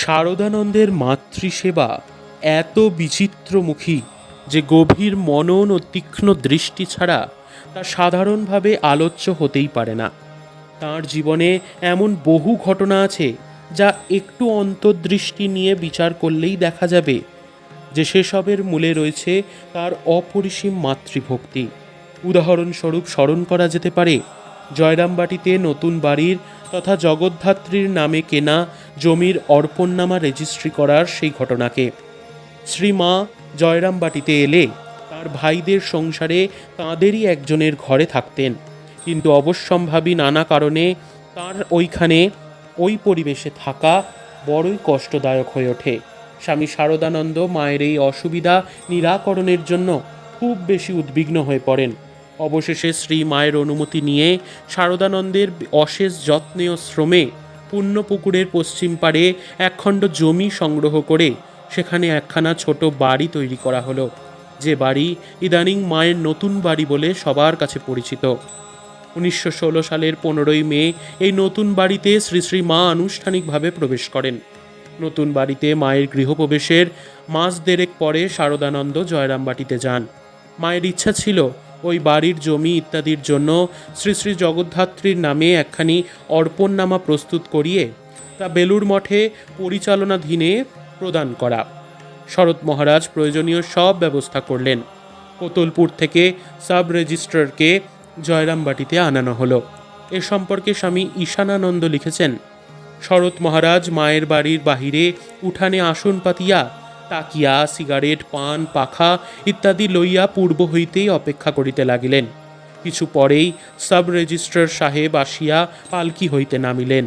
শারদানন্দের মাতৃসেবা এত বিচিত্রমুখী যে গভীর মনন ও তীক্ষ্ণ দৃষ্টি ছাড়া তা সাধারণভাবে আলোচ্য হতেই পারে না। তার জীবনে এমন বহু ঘটনা আছে যা একটু অন্তর্দৃষ্টি নিয়ে বিচার করলেই দেখা যাবে যে সেসবের মূলে রয়েছে তার অপরিসীম মাতৃভক্তি। উদাহরণস্বরূপ স্মরণ করা যেতে পারে, জয়রামবাটিতে নতুন বাড়ির তথা জগদ্ধাত্রীর নামে কেনা জমির অর্পণনামা রেজিস্ট্রি করার সেই ঘটনাকে। শ্রীমা জয়রামবাটিতে এলে তার ভাইদের সংসারে তাঁদেরই একজনের ঘরে থাকতেন। কিন্তু অবশ্যম্ভাবী নানা কারণে তার ওইখানে, ওই পরিবেশে থাকা বড়ই কষ্টদায়ক হয়ে ওঠে। স্বামী শারদানন্দ মায়ের এই অসুবিধা নিরাকরণের জন্য খুব বেশি উদ্বিগ্ন হয়ে পড়েন। অবশেষে শ্রী মায়ের অনুমতি নিয়ে শারদানন্দের অশেষ যত্নে ও শ্রমে পুণ্যপুকুরের পশ্চিম পাড়ে একখণ্ড জমি সংগ্রহ করে সেখানে একখানা ছোট বাড়ি তৈরি করা হলো। যে বাড়ি ইদানিং মায়ের নতুন বাড়ি বলে সবার কাছে পরিচিত। উনিশশো ষোলো সালের পনেরোই মে এই নতুন বাড়িতে শ্রী শ্রী মা আনুষ্ঠানিকভাবে প্রবেশ করেন। নতুন বাড়িতে মায়ের গৃহপ্রবেশের মাস দেড়েক পরে শারদানন্দ জয়রামবাটিতে যান। মায়ের ইচ্ছা ছিল ওই বাড়ির জমি ইত্যাদির জন্য শ্রী শ্রী জগদ্ধাত্রীর নামে একখানি অর্পণনামা প্রস্তুত করিয়ে তা বেলুর মঠে পরিচালনাধীনে প্রদান করা। শরৎ মহারাজ প্রয়োজনীয় সব ব্যবস্থা করলেন। কোতলপুর থেকে সাব রেজিস্ট্রারকে জয়রামবাটিতে আনানো হলো। এ সম্পর্কে স্বামী ঈশানানন্দ লিখেছেন, শরৎ মহারাজ মায়ের বাড়ির বাহিরে উঠানে আসন পাতিয়া তাকিয়া, সিগারেট, পান, পাখা ইত্যাদি লইয়া পূর্ব হইতেই অপেক্ষা করিতে লাগিলেন। কিছু পরেই সাব রেজিস্ট্রার সাহেব আসিয়া পালকি হইতে নামিলেন।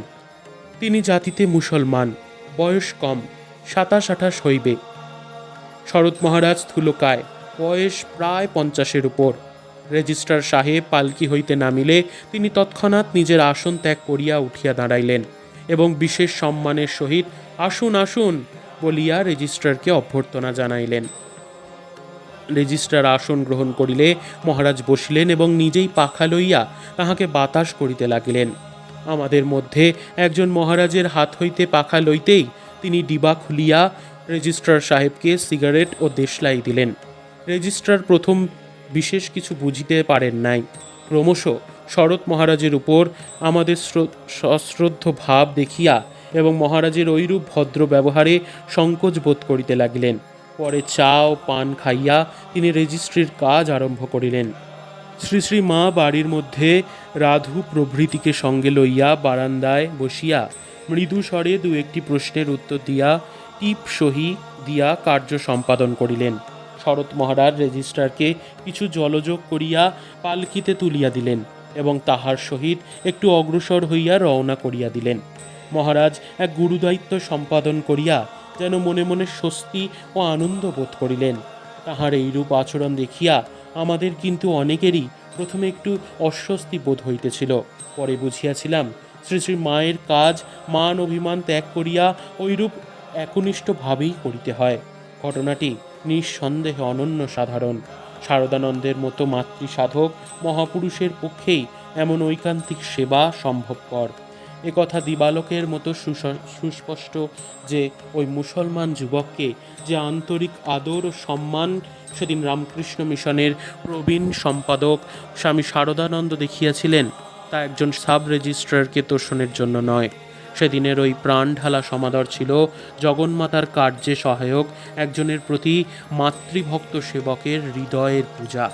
তিনি জাতিতে মুসলমান, বয়স কম, সাতাশ আঠাশ হইবে। শরৎ মহারাজ স্থূলকায় বয়স প্রায় পঞ্চাশের উপর। রেজিস্ট্রার সাহেব পালকি হইতে নামিলে তিনি তৎক্ষণাৎ নিজের আসন ত্যাগ করিয়া উঠিয়া দাঁড়াইলেন এবং বিশেষ সম্মানের সহিত, আসুন আসুন। বলিয়া রেজিস্ট্রারকে অভ্যর্থনা জানাইলেন। রেজিস্ট্রার আসন গ্রহণ করিলে মহারাজ বসিলেন এবং নিজেই পাখা লইয়া তাহাকে বাতাস করিতে লাগিলেন। আমাদের মধ্যে একজন মহারাজের হাত হইতে পাখা লইতেই তিনি ডিবা খুলিয়া রেজিস্ট্রার সাহেবকে সিগারেট ও দেশলাই দিলেন। রেজিস্ট্রার প্রথম বিশেষ কিছু বুঝিতে পারেন নাই। ক্রমশ শরৎ মহারাজের উপর আমাদের শ্র- সশ্রদ্ধ ভাব দেখিয়া এবং মহারাজের ঐরূপ ভদ্র ব্যবহারে সংকোচ বোধ করিতে লাগিলেন। পরে চা ও পান খাইয়া তিনি রেজিস্ট্রির কাজ আরম্ভ করিলেন। শ্রী শ্রী মা বাড়ির মধ্যে রাধু প্রভৃতিকে সঙ্গে লইয়া বারান্দায় বসিয়া মৃদু স্বরে দু একটি প্রশ্নের উত্তর দিয়া টিপ সহি দিয়া কার্য সম্পাদন করিলেন। শরৎ মহারাজ রেজিস্ট্রারকে কিছু জলযোগ করিয়া পালকিতে তুলিয়া দিলেন এবং তাহার সহিত একটু অগ্রসর হইয়া রওনা করিয়া দিলেন। মহারাজ, এক গুরুদায়িত্ব সম্পাদন করিয়া যেন মনে মনে স্বস্তি ও আনন্দ বোধ করিলেন। তাহার এইরূপ আচরণ দেখিয়া আমাদের কিন্তু অনেকেরই প্রথমে একটু অস্বস্তি বোধ হইতেছিল। পরে বুঝিয়াছিলাম, শ্রী শ্রী মায়ের কাজ, মান অভিমান ত্যাগ করিয়া ঐরূপ একনিষ্ঠভাবেই করিতে হয়। ঘটনাটি নিঃসন্দেহে অনন্য সাধারণ। শারদানন্দের মতো মাতৃসাধক মহাপুরুষের পক্ষেই এমন ঐকান্তিক সেবা সম্ভবপর একথা দিবালকের মতো সুস্পষ্ট যে ওই মুসলমান যুবককে যে আন্তরিক আদর ও সম্মান সেদিন রামকৃষ্ণ মিশনের প্রবীণ সম্পাদক স্বামী শারদানন্দ দেখিয়াছিলেন, তা একজন সাব রেজিস্ট্রারকে তোষণের জন্য নয়। সেদিনের ওই প্রাণ ঢালা সমাদর ছিল জগন্মাতার কার্যে সহায়ক একজনের প্রতি মাতৃভক্ত সেবকের হৃদয়ের পূজা।